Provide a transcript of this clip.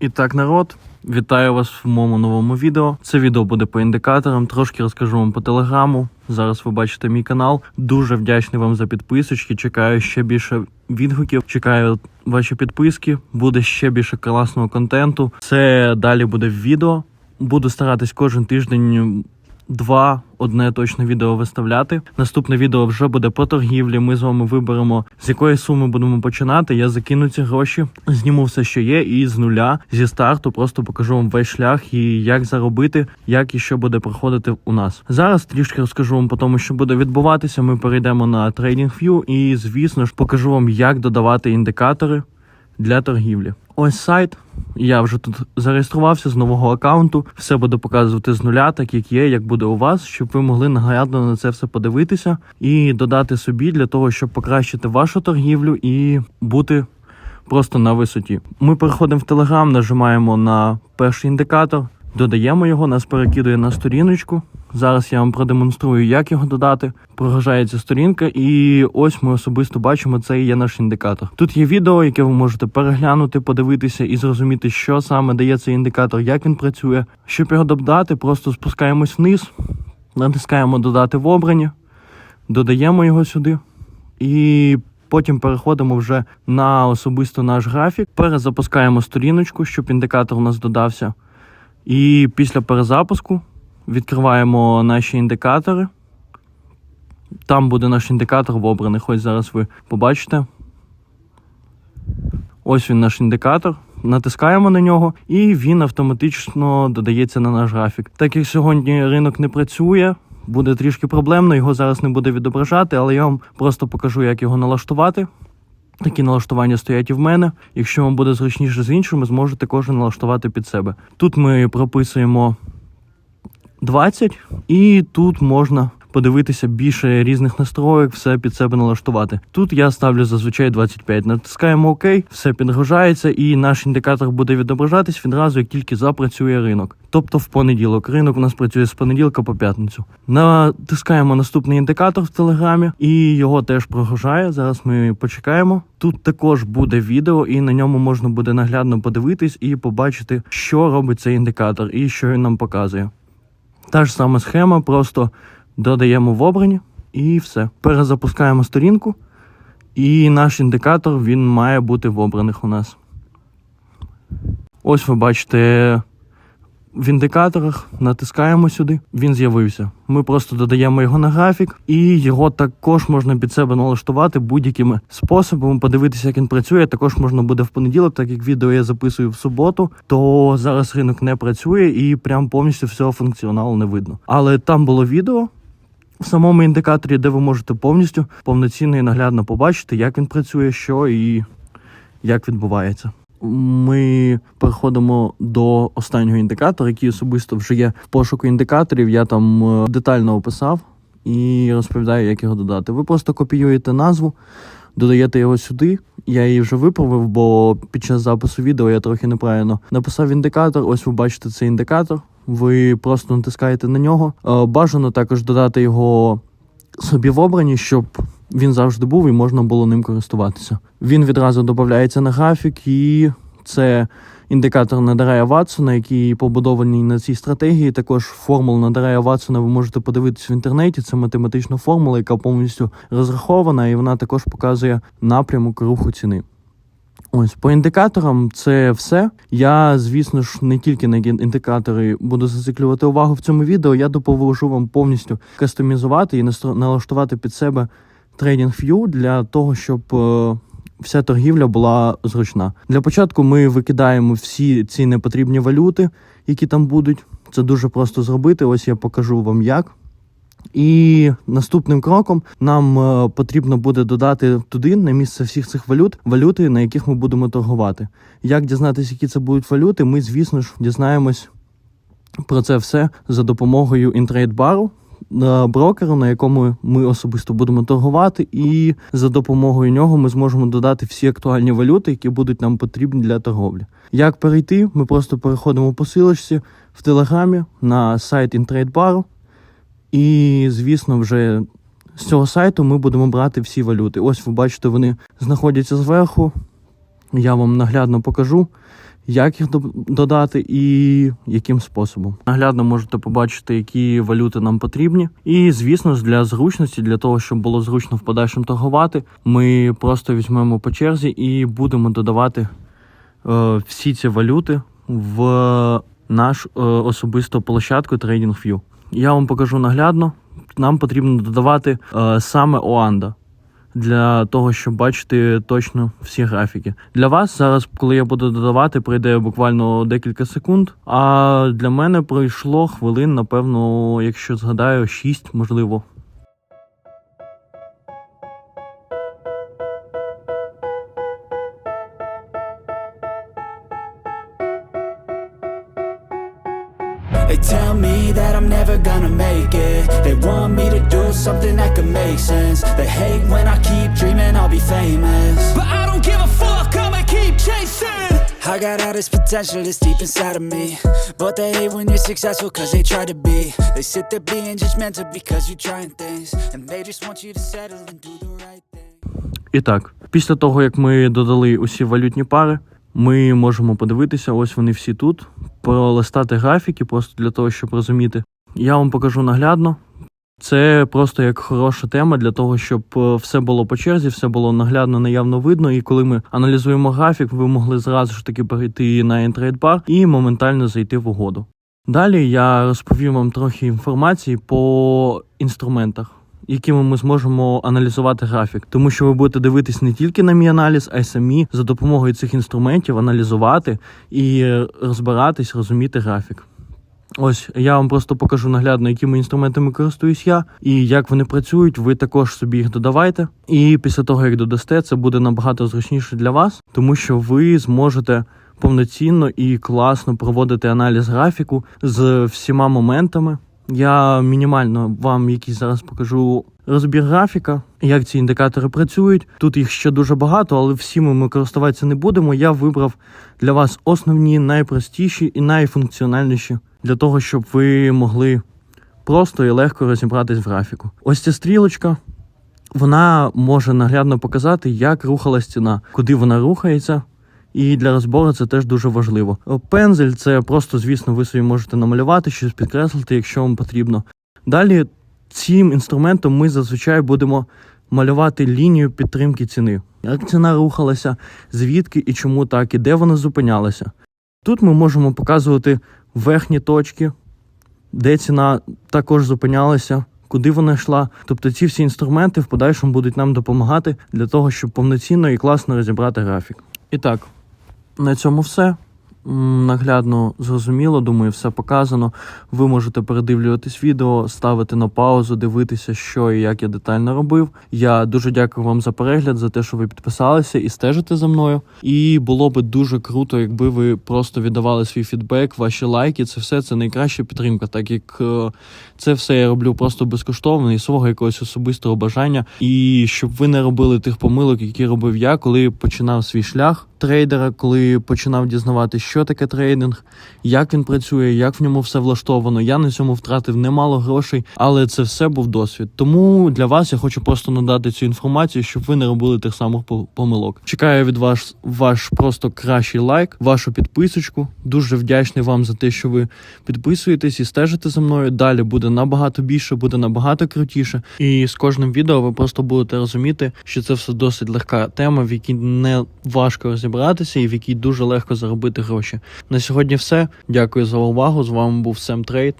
І так, народ, вітаю вас в моєму новому відео. Це відео буде по індикаторам. Трошки розкажу вам по телеграму. Зараз ви бачите мій канал. Дуже вдячний вам за підписочки. Чекаю ще більше відгуків. Чекаю ваші підписки. Буде ще більше класного контенту. Це далі буде в відео. Буду старатись кожен тиждень. Два одне точно відео виставляти. Наступне відео вже буде по торгівлі. Ми з вами виберемо з якої суми будемо починати. Я закину ці гроші, зніму все, що є, і з нуля зі старту просто покажу вам весь шлях і як заробити, як і що буде проходити у нас. Зараз трішки розкажу вам по тому, що буде відбуватися. Ми перейдемо на TradingView і, звісно ж, покажу вам, як додавати індикатори для торгівлі. Ось сайт. Я вже тут зареєструвався з нового аккаунту. Все буду показувати з нуля, так як є, як буде у вас, щоб ви могли наглядно на це все подивитися і додати собі для того, щоб покращити вашу торгівлю і бути просто на висоті. Ми переходимо в Telegram, нажимаємо на перший індикатор, додаємо його, нас перекидує на сторіночку. Зараз я вам продемонструю, як його додати. Прогружається сторінка, і ось ми особисто бачимо, це і є наш індикатор. Тут є відео, яке ви можете переглянути, подивитися і зрозуміти, що саме дає цей індикатор, як він працює. Щоб його додати, просто спускаємось вниз, натискаємо додати в обрані, додаємо його сюди і. Потім переходимо вже на особисто наш графік, перезапускаємо сторіночку, щоб індикатор у нас додався. І після перезапуску відкриваємо наші індикатори. Там буде наш індикатор в обраних. Ось зараз ви побачите. Ось він наш індикатор. Натискаємо на нього, і він автоматично додається на наш графік. Так як сьогодні ринок не працює, буде трішки проблемно, його зараз не буде відображати, але я вам просто покажу, як його налаштувати. Такі налаштування стоять і в мене. Якщо вам буде зручніше з іншими, зможете кожен налаштувати під себе. Тут ми прописуємо 20, і тут можна подивитися більше різних настроїк, все під себе налаштувати. Тут я ставлю зазвичай 25. Натискаємо ОК, все підгружається, і наш індикатор буде відображатись відразу, як тільки запрацює ринок. Тобто в понеділок. Ринок у нас працює з понеділка по п'ятницю. Натискаємо наступний індикатор в телеграмі, і його теж прогружає. Зараз ми почекаємо. Тут також буде відео, і на ньому можна буде наглядно подивитись і побачити, що робить цей індикатор і що він нам показує. Та ж сама схема, просто додаємо в обрані і все. Перезапускаємо сторінку, і наш індикатор він має бути в обраних у нас. Ось ви бачите в індикаторах, натискаємо сюди, він з'явився. Ми просто додаємо його на графік, і його також можна під себе налаштувати будь-якими способами, подивитися, як він працює. Також можна буде в понеділок, так як відео я записую в суботу, то зараз ринок не працює і прям повністю всього функціоналу не видно. Але там було відео. В самому індикаторі, де ви можете повністю повноцінно і наглядно побачити, як він працює, що і як відбувається. Ми переходимо до останнього індикатора, який особисто вже є в пошуку індикаторів. Я там е, детально описав і розповідаю, як його додати. Ви просто копіюєте назву, додаєте його сюди. Я її вже виправив, бо під час запису відео я трохи неправильно написав індикатор. Ось ви бачите цей індикатор. Ви просто натискаєте на нього. Е, Бажано також додати його собі в обрані, щоб він завжди був і можна було ним користуватися. Він відразу додається на графік, і це індикатор Надарая Ватсона, який побудований на цій стратегії. Також формулу Надарая Ватсона ви можете подивитися в інтернеті. Це математична формула, яка повністю розрахована, і вона також показує напрямок руху ціни. Ось по індикаторам це все. Я, звісно ж, не тільки на індикатори буду зациклювати увагу в цьому відео. Я допоможу вам повністю кастомізувати і налаштувати під себе TradingView для того, щоб е, вся торгівля була зручна. Для початку ми викидаємо всі ці непотрібні валюти, які там будуть. Це дуже просто зробити. Ось я покажу вам як. І наступним кроком нам е, потрібно буде додати туди на місце всіх цих валют валюти, на яких ми будемо торгувати. Як дізнатися, які це будуть валюти, ми, звісно ж, дізнаємось про це все за допомогою інтрейдбару. Е, Брокеру, на якому ми особисто будемо торгувати, і за допомогою нього ми зможемо додати всі актуальні валюти, які будуть нам потрібні для торговлі. Як перейти? Ми просто переходимо по силочці в телеграмі на сайт інтрейдбару. І, звісно, вже з цього сайту ми будемо брати всі валюти. Ось ви бачите, вони знаходяться зверху. Я вам наглядно покажу, як їх додати і яким способом. Наглядно можете побачити, які валюти нам потрібні. І, звісно ж, для зручності, для того, щоб було зручно в подальшому торгувати, ми просто візьмемо по черзі і будемо додавати е, всі ці валюти в наш е, особисту площадку TradingView. Я вам покажу наглядно. Нам потрібно додавати е, саме Оанда для того, щоб бачити точно всі графіки. Для вас зараз, коли я буду додавати, прийде буквально декілька секунд. А для мене пройшло хвилин, напевно, якщо згадаю, 6, можливо. They tell me that I'm never gonna make it They want me to do something that could make sense They hate when I keep dreaming I'll be famous But I don't give a fuck, I'ma keep chasing I got all this potential that's deep inside of me But they hate when you're successful cause they try to be They sit there being judgmental because you're trying things And they just want you to settle and do the right thing І так, після того, як ми додали усі валютні пари, ми можемо подивитися, ось вони всі тут, пролистати графіки, просто для того, щоб розуміти. Я вам покажу наглядно. Це просто як хороша тема для того, щоб е, все було по черзі, все було наглядно, наявно видно. І коли ми аналізуємо графік, ви могли зразу ж таки перейти на інтрейдбар і моментально зайти в угоду. Далі я розповім вам трохи інформації по інструментах якими ми зможемо аналізувати графік, тому що ви будете дивитись не тільки на мій аналіз, а й самі за допомогою цих інструментів аналізувати і е, розбиратись, розуміти графік. Ось я вам просто покажу наглядно, якими інструментами користуюсь я і як вони працюють. Ви також собі їх додавайте. І після того, як додасте, це буде набагато зручніше для вас, тому що ви зможете повноцінно і класно проводити аналіз графіку з всіма моментами. Я мінімально вам якийсь зараз покажу розбір графіка, як ці індикатори працюють. Тут їх ще дуже багато, але всіми ми користуватися не будемо. Я вибрав для вас основні, найпростіші і найфункціональніші для того, щоб ви могли просто і легко розібратись в графіку. Ось ця стрілочка. Вона може наглядно показати, як рухалась ціна, куди вона рухається. І для розбору це теж дуже важливо. Пензель це просто, звісно, ви собі можете намалювати, щось підкреслити, якщо вам потрібно. Далі цим інструментом ми зазвичай будемо малювати лінію підтримки ціни. Як ціна рухалася, звідки і чому так, і де вона зупинялася. Тут ми можемо показувати верхні точки, де ціна також зупинялася, куди вона йшла. Тобто ці всі інструменти в подальшому будуть нам допомагати для того, щоб повноцінно і класно розібрати графік. І так, на цьому все. Наглядно зрозуміло, думаю, все показано. Ви можете передивлюватись відео, ставити на паузу, дивитися, що і як я детально робив. Я дуже дякую вам за перегляд, за те, що ви підписалися і стежите за мною. І було би дуже круто, якби ви просто віддавали свій фідбек, ваші лайки. Це все це найкраща підтримка, так як е, це все я роблю просто безкоштовно і свого якогось особистого бажання. І щоб ви не робили тих помилок, які робив я, коли починав свій шлях трейдера, коли починав дізнавати, що таке трейдинг, як він працює, як в ньому все влаштовано. Я на цьому втратив немало грошей, але це все був досвід. Тому для вас я хочу просто надати цю інформацію, щоб ви не робили тих самих по- помилок. Чекаю від вас ваш просто кращий лайк, вашу підписочку. Дуже вдячний вам за те, що ви підписуєтесь і стежите за мною. Далі буде набагато більше, буде набагато крутіше. І з кожним відео ви просто будете розуміти, що це все досить легка тема, в якій не важко розібратися і в якій дуже легко заробити гроші. На сьогодні все. Дякую за увагу. З вами був Сем Трейд.